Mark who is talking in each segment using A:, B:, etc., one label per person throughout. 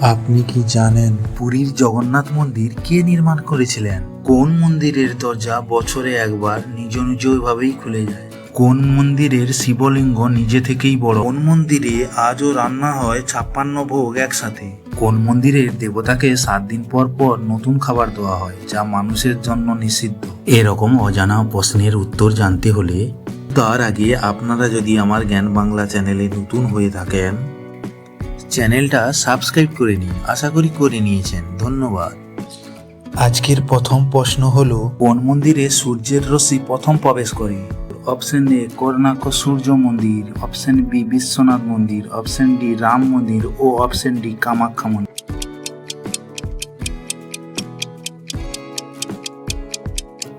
A: আপনি কি জানেন
B: পুরীর জগন্নাথ মন্দির কে নির্মাণ করেছিলেন? কোন মন্দিরের দরজা বছরে একবার নিজ নিজভাবেই খুলে যায়? কোন মন্দিরের শিবলিঙ্গ নিজে থেকেই বড়? কোন মন্দিরে আজও রান্না হয় ছাপ্পান্ন ভোগ একসাথে? কোন মন্দিরের দেবতাকে সাত দিন পর পর নতুন খাবার দেওয়া হয় যা মানুষের জন্য নিষিদ্ধ? এরকম অজানা প্রশ্নের উত্তর জানতে হলে তার আগে আপনারা যদি আমার জ্ঞান বাংলা চ্যানেলে নতুন হয়ে থাকেন চ্যানেলটা সাবস্ক্রাইব করে নিন। আশা করি করে নিয়েছেন। ধন্যবাদ।
A: আজকের প্রথম প্রশ্ন হলো,
B: কোন মন্দিরে সূর্যের রশ্মি প্রথম প্রবেশ করে? অপশন এ, কর্ণাক সূর্য মন্দির, অপশন বি, বিশ্বনাথ মন্দির, অপশন ডি, রাম মন্দির, ও অপশন ডি, কামাখ্যা মন্দির।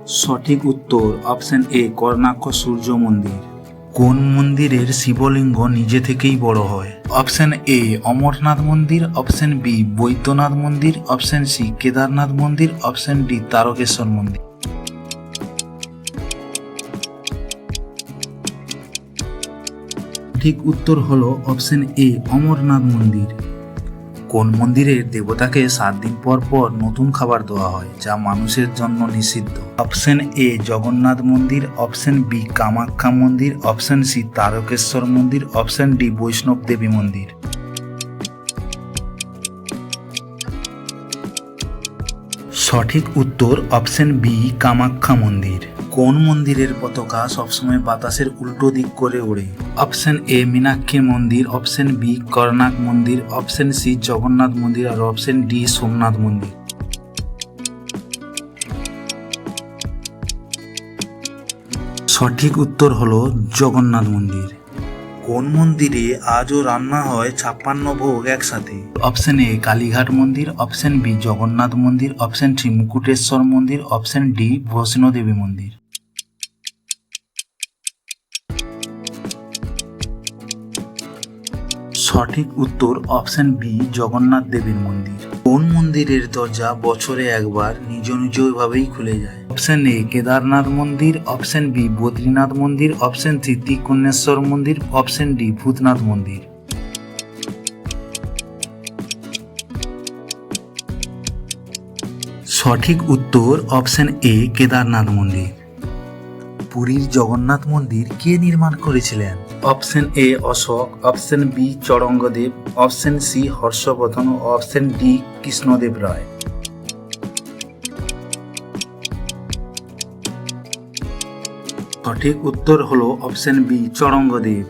B: সঠিক উত্তর অপশন এ, কর্ণাক সূর্য মন্দির। কোন মন্দিরের শিবলিঙ্গ নিজে থেকেই বড় হয়? অপশন এ অমরনাথ মন্দির। অপশন বি বৈদ্যনাথ মন্দির। অপশন সি কেদারনাথ মন্দির। অপশন ডি তারকেশ্বর মন্দির। ঠিক উত্তর হলো অপশন এ অমরনাথ মন্দির। কোন মন্দিরের দেবতাকে সাত দিন পর পর নতুন খাবার দেওয়া হয়, যা মানুষের জন্য নিষিদ্ধ? অপশন এ, জগন্নাথ মন্দির। অপশন বি, কামাখ্যা মন্দির। অপশন সি, তারকেশ্বর মন্দির। অপশন ডি, বৈষ্ণব দেবী মন্দির। সঠিক উত্তর অপশন বি, কামাখ্যা মন্দির। কোন মন্দিরের পতাকা সবসময় বাতাসের উল্টো দিক করে ওড়ে? অপশন এ মীনাক্ষী মন্দির অপশন বি করনাক মন্দির অপশন সি জগন্নাথ মন্দির, আর অপশন ডি সোমনাথ মন্দির। সঠিক উত্তর হলো জগন্নাথ মন্দির। কোন মন্দিরে আজও রান্না হয় ছাপ্পান্ন ভোগ একসাথে? অপশন এ কালীঘাট মন্দির অপশন বি জগন্নাথ মন্দির অপশন সি মুকুটেশ্বর মন্দির অপশন ডি বৈষ্ণোদেবী মন্দির। সঠিক উত্তর অপশন বি, জগন্নাথ দেবের মন্দির। কোন মন্দিরের দরজা বছরে একবার নিজ নিজভাবেই খুলে যায়? অপশন এ, কেদারনাথ মন্দির, অপশন বি, বদ্রীনাথ মন্দির, অপশন সি তিকুন্নেশ্বর মন্দির, অপশন ডি, ভূতনাথ মন্দির। সঠিক উত্তর অপশন এ, কেদারনাথ মন্দির। পুরীর জগন্নাথ মন্দির কে নির্মাণ করেছিলেন? Option A Ashok, option B Charangadev, option C Harshavardhan O option D Krishnadeva রায়। সঠিক উত্তর হলো অপশন বি চরঙ্গদেব।